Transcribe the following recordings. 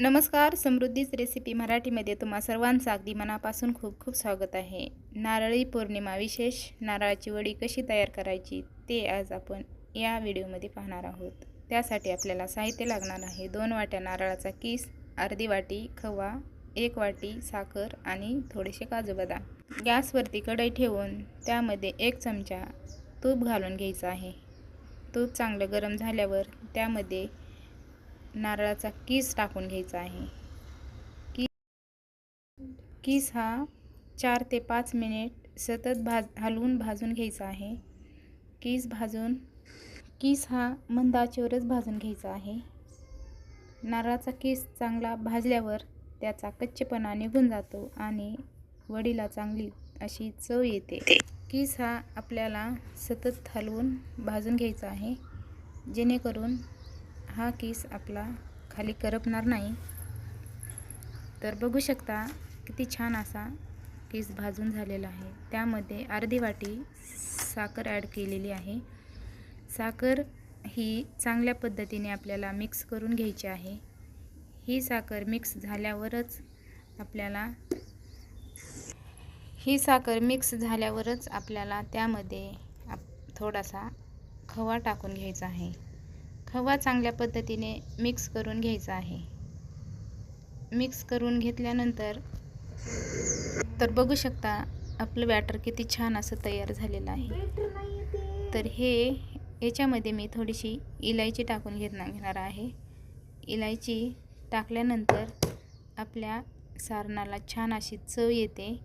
नमस्कार समृद्धीच रेसिपी मराठीमध्ये तुम्हा सर्वांचं अगदी मनापासून खूप खूप स्वागत आहे. नारळी पौर्णिमा विशेष नारळाची वडी कशी तयार करायची ते आज आपण या व्हिडिओमध्ये पाहणार आहोत. त्यासाठी आपल्याला साहित्य लागणार आहे. दोन वाट्या नारळाचा किस अर्धी वाटी खवा एक वाटी साखर आणि थोडेसे काजू बदाम. गॅसवरती कढई ठेवून त्यामध्ये एक चमचा तूप घालून घ्यायचं आहे. तूप चांगलं गरम झाल्यावर त्यामध्ये नारळाचा किस टाकून घ्यायचा आहे? की किस हा चार ते पाच मिनिट सतत भाज हलवून भाजून घ्यायचा आहे. किस भाजून किस हा मंद आचेवरच भाजून घ्यायचा आहे. नारळाचा किस चांगला भाजल्यावर त्याचा कच्चेपणा निघून जातो आणि वडीला चांगली अशी चव येते. किस हा आपल्याला सतत हलवून भाजून घ्यायचा आहे. जेणेकरून हा केस आपला खाली करपणार नाही. तर बघू शकता किती छान असा केस भाजून झालेला आहे. त्यामध्ये अर्धी वाटी साखर ॲड केलेली आहे. साखर ही चांगल्या पद्धतीने आपल्याला मिक्स करून घ्यायची आहे. ही साखर मिक्स झाल्यावरच आपल्याला ही साखर मिक्स झाल्यावरच आपल्याला त्यामध्ये आप थोडासा खवा टाकून घ्यायचा आहे. खवा चांगल्या पद्धतीने मिक्स करून घ्यायचा आहे. मिक्स करून घेतल्यानंतर तर बघू शकता आपलं बॅटर किती छान असं तयार झालेलं आहे. तर हे याच्यामध्ये मी थोडीशी इलायची टाकून घेणार घेणार आहे. इलायची टाकल्यानंतर आपल्या सारणाला छान अशी चव येते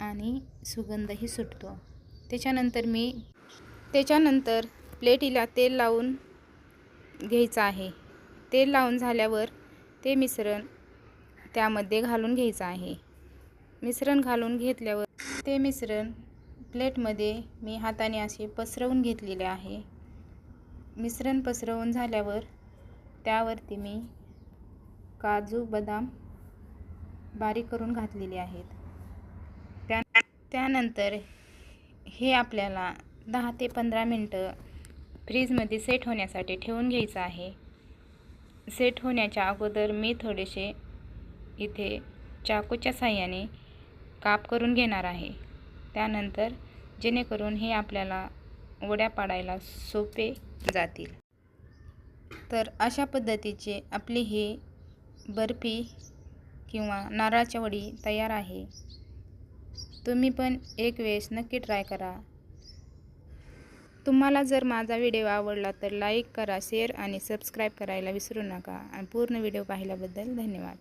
आणि सुगंधही सुटतो. त्याच्यानंतर मी त्याच्यानंतर प्लेटीला तेल लावून घ्यायचं आहे. तेल लावून झाल्यावर ते मिश्रण त्यामध्ये घालून घ्यायचं आहे. मिश्रण घालून घेतल्यावर ते मिश्रण प्लेटमध्ये मी हाताने असे पसरवून घेतलेले आहे. मिश्रण पसरवून झाल्यावर त्यावरती मी काजू बदाम बारीक करून घातलेले आहेत. त्या त्यानंतर हे आपल्याला दहा ते पंधरा मिनटं फ्रीजमध्ये सेट होण्यासाठी ठेवून घ्यायचं आहे. सेट होण्याच्या अगोदर मी थोडेसे इथे चाकूच्या साह्याने काप करून घेणार आहे. त्यानंतर जेणेकरून हे आपल्याला वड्या पाडायला सोपे जातील. तर अशा पद्धतीचे आपली ही बर्फी किंवा नारळाच्या वडी तयार आहे. तुम्ही पण एक वेळेस नक्की ट्राय करा. तुम्हाला जर माझा व्हिडिओ आवडला तर लाईक करा शेअर आणि सबस्क्राईब करायला विसरू नका. आणि पूर्ण व्हिडिओ पाहिल्याबद्दल धन्यवाद.